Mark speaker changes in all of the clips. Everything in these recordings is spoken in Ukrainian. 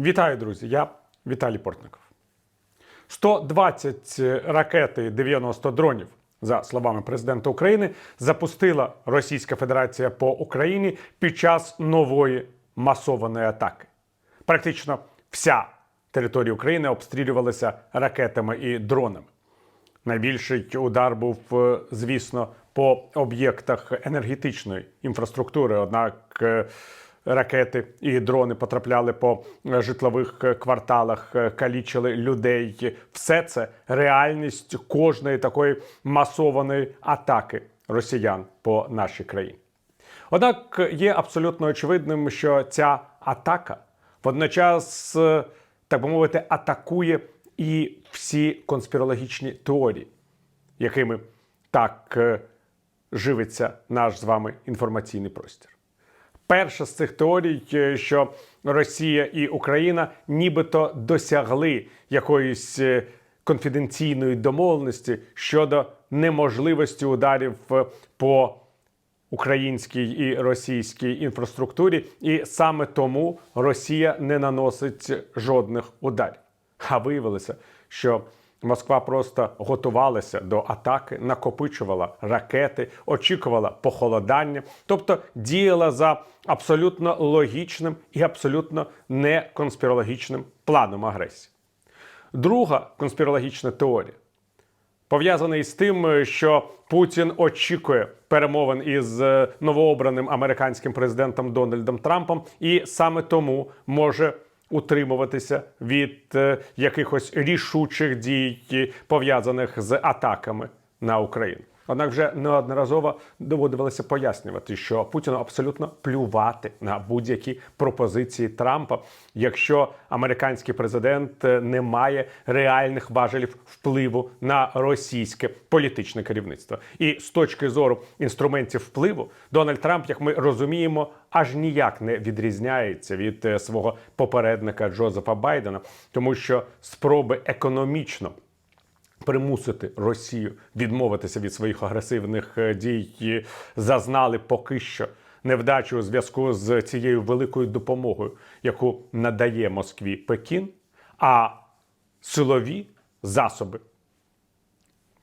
Speaker 1: Вітаю, друзі! Я Віталій Портников. 120 ракети 90 дронів, за словами президента України, запустила Російська Федерація по Україні під час нової масованої атаки. Практично вся територія України обстрілювалася ракетами і дронами. Найбільший удар був, е, звісно, по об'єктах енергетичної інфраструктури. Однак е, ракети і дрони потрапляли по е, житлових е, кварталах, е, калічили людей. Все це реальність кожної такої масованої атаки росіян по нашій країні. Однак є абсолютно очевидним, що ця атака водночас, так би мовити, атакує і всі конспірологічні теорії, якими так живиться наш з вами інформаційний простір. Перша з цих теорій, е, що Росія і Україна нібито досягли якоїсь е, конфіденційної домовленості щодо неможливості ударів е, по українській і російській інфраструктурі, і саме тому Росія не наносить жодних ударів. А виявилося, що Москва просто готувалася до атаки, накопичувала ракети, очікувала похолодання, тобто діяла за абсолютно логічним і абсолютно не конспірологічним планом агресії. Друга конспірологічна теорія пов'язаний з тим, що Путін очікує перемовин із е, новообраним американським президентом Дональдом Трампом, і саме тому може утримуватися від е, якихось рішучих дій, пов'язаних з атаками на Україну. Однак вже неодноразово доводилося пояснювати, що Путіну абсолютно плювати на будь-які пропозиції Трампа, якщо американський президент е, не має реальних важелів впливу на російське політичне керівництво. І з точки зору інструментів впливу, Дональд Трамп, як ми розуміємо, аж ніяк не відрізняється від е, свого попередника Джозефа Байдена, тому що спроби економічно примусити Росію відмовитися від своїх агресивних е, дій зазнали поки що невдачу у зв'язку з цією великою допомогою, яку надає Москві Пекін, а силові засоби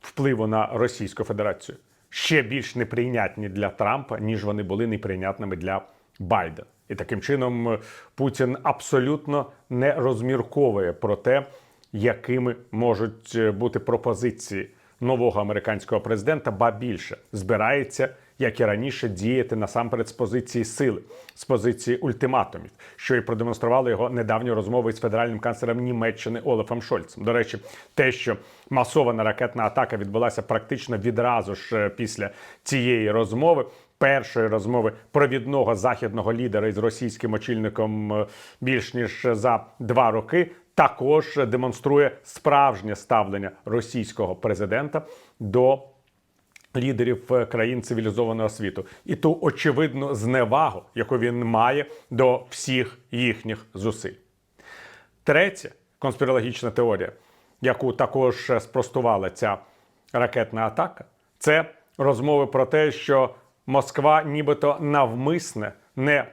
Speaker 1: впливу на Російську Федерацію ще більш неприйнятні для Трампа, ніж вони були неприйнятними для Байдена. І таким чином е, Путін абсолютно не розмірковує про те, якими можуть е, бути пропозиції нового американського президента, ба більше збирається, як і раніше, діяти насамперед з позиції сили, з позиції ультиматумів, що і продемонстрували його недавні розмови з федеральним канцлером Німеччини Олафом Шольцем. До речі, те, що масована ракетна атака відбулася практично відразу ж е, після цієї розмови. Першої розмови провідного західного лідера із російським очільником е, більш ніж за два роки також демонструє справжнє ставлення російського президента до лідерів е, країн цивілізованого світу і ту очевидну зневагу, яку він має до всіх їхніх зусиль. Третя конспірологічна теорія, яку також спростувала ця ракетна атака, це розмови про те, що Москва нібито навмисне не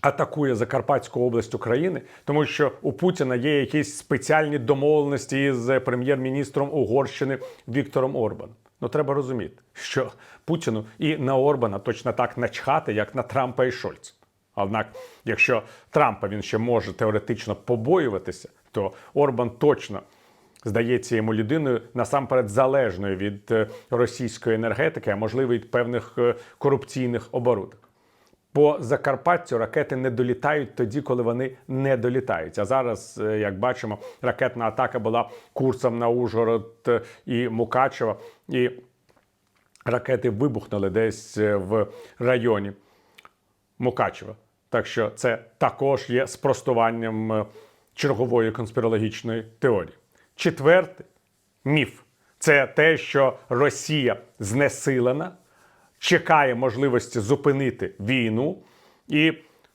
Speaker 1: атакує Закарпатську область України, тому що у Путіна є якісь спеціальні домовленості з прем'єр-міністром Угорщини Віктором Орбаном. Ну треба розуміти, що Путіну і на Орбана точно так начхати, як на Трампа і Шольца. Однак, якщо Трампа він ще може теоретично побоюватися, то Орбан точно здається йому людиною насамперед залежною від е, російської енергетики, а можливо від певних е, корупційних оборудок. По Закарпаттю ракети не долітають тоді, коли вони не долітають. А зараз, е, як бачимо, ракетна атака була курсом на Ужгород е, і Мукачево, і ракети вибухнули десь е, в районі Мукачева. Так що це також є спростуванням чергової конспірологічної теорії. Четвертий міф це те, що Росія знесилена, чекає можливості зупинити війну і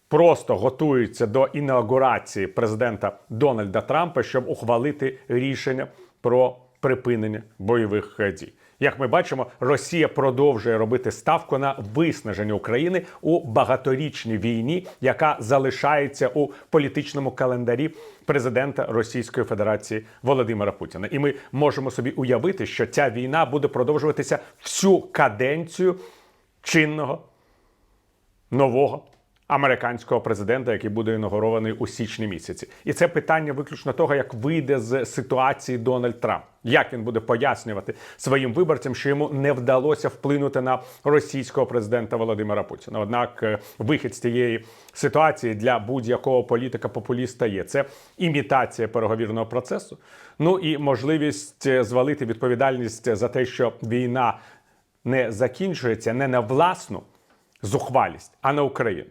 Speaker 1: просто готується до інаугурації президента Дональда Трампа, щоб ухвалити рішення про припинення бойових дій. Як ми бачимо, Росія продовжує робити ставку на виснаження України у багаторічній війні, яка залишається у політичному календарі президента Російської Федерації Володимира Путіна. І ми можемо собі уявити, що ця війна буде продовжуватися всю каденцію чинного нового американського президента, який буде інаугурований у січні місяці. І це питання виключно того, як вийде з ситуації Дональд Трамп. Як він буде пояснювати своїм виборцям, що йому не вдалося вплинути на російського президента Володимира Путіна? Однак е, вихід з цієї ситуації для будь-якого політика-популіста є це імітація переговірного процесу. Ну і можливість е, звалити відповідальність за те, що війна не закінчується не на власну зухвалість, а на Україну.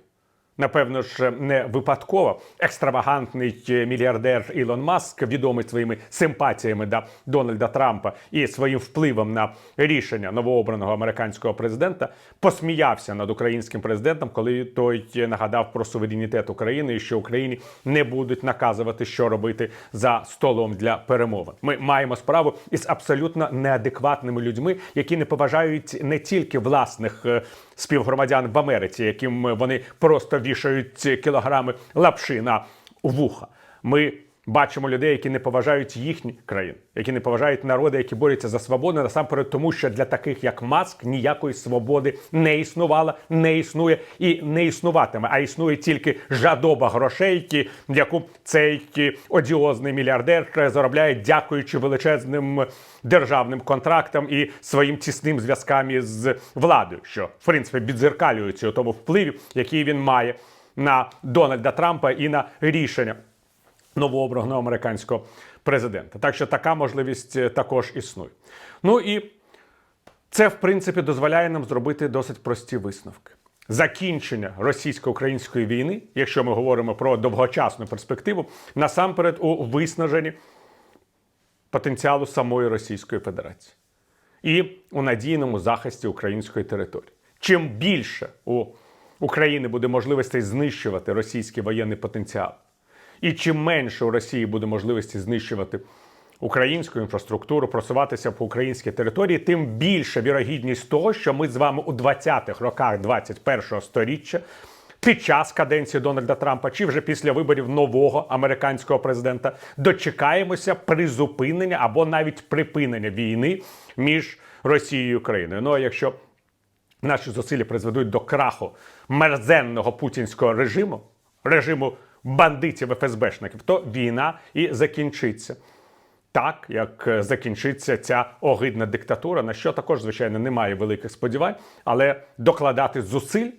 Speaker 1: Напевно ж, не випадково екстравагантний мільярдер Ілон Маск, відомий своїми симпатіями до Дональда Трампа і своїм впливом на рішення новообраного американського президента, посміявся над українським президентом, коли той нагадав про суверенітет України і що Україні не будуть наказувати, що робити за столом для перемовин. Ми маємо справу із абсолютно неадекватними людьми, які не поважають не тільки власних е, співгромадян в Америці, яким вони просто вішають кілограми лапши на вуха. Ми бачимо людей, які не поважають їхні країни, які не поважають народи, які борються за свободу, насамперед, тому що для таких як Маск ніякої свободи не існувало, не існує і не існуватиме, а існує тільки жадоба грошей, яку цей одіозний мільярдер заробляє, дякуючи величезним державним контрактам і своїм тісним зв'язкам із владою, що в принципі відзеркалюється у тому впливі, який він має на Дональда Трампа і на рішення новообраного американського президента. Так що така можливість е, також існує. Ну і це, в принципі, дозволяє нам зробити досить прості висновки. Закінчення російсько-української війни, якщо ми говоримо про довгочасну перспективу, насамперед у виснаженні потенціалу самої Російської Федерації і у надійному захисті української території. Чим більше у України буде можливостей знищувати російський воєнний потенціал, і чим менше у Росії буде можливості знищувати українську інфраструктуру, просуватися по українській території, тим більше вірогідність того, що ми з вами у 20-х роках 21-го сторіччя під час каденції Дональда Трампа чи вже після виборів нового американського президента дочекаємося призупинення або навіть припинення війни між Росією і Україною. Ну а якщо наші зусилля призведуть до краху мерзенного путінського режиму, режиму бандитів ФСБшників, то війна і закінчиться. Так, як е, закінчиться ця огидна диктатура, на що також, звичайно, немає великих сподівань, але докладати зусиль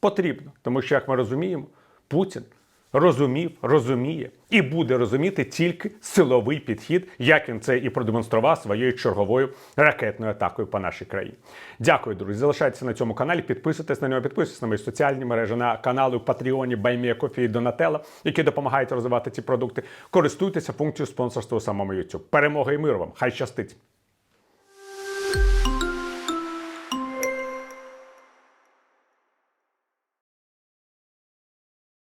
Speaker 1: потрібно, тому що, як ми розуміємо, Путін розумів, розуміє і буде розуміти тільки силовий підхід, як він це і продемонстрував своєю черговою ракетною атакою по нашій країні. Дякую, друзі. Залишайтеся на цьому каналі, підписуйтесь на нього, підписуйтесь на мої соціальні мережі, на канали Патреоні, Баймія і Донателла, які допомагають розвивати ці продукти. Користуйтеся функцією спонсорства у самому YouTube. Перемоги і миру вам! Хай щастить!